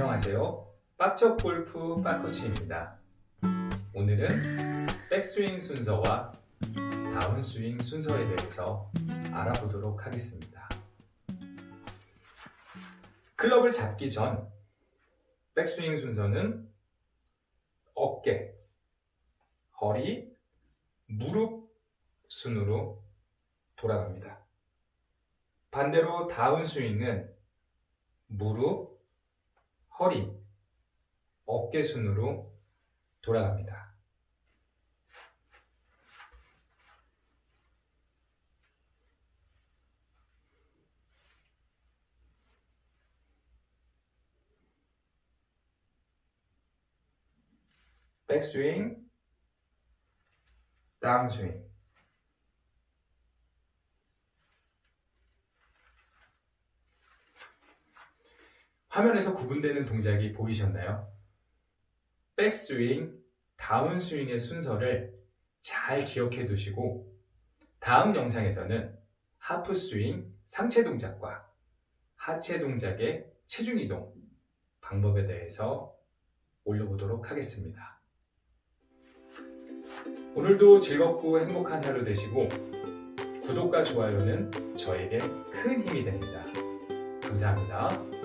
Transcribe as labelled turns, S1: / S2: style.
S1: 안녕하세요. 빡적 골프 빠코치입니다. 오늘은 백스윙 순서와 다운스윙 순서에 대해서 알아보도록 하겠습니다. 클럽을 잡기 전 백스윙 순서는 어깨, 허리, 무릎 순으로 돌아갑니다. 반대로 다운스윙은 무릎, 허리, 어깨 순으로 돌아갑니다. 백스윙, 다운스윙. 화면에서 구분되는 동작이 보이셨나요? 백스윙, 다운스윙의 순서를 잘 기억해 두시고 다음 영상에서는 하프스윙, 상체 동작과 하체 동작의 체중 이동 방법에 대해서 올려보도록 하겠습니다. 오늘도 즐겁고 행복한 하루 되시고 구독과 좋아요는 저에게 큰 힘이 됩니다. 감사합니다.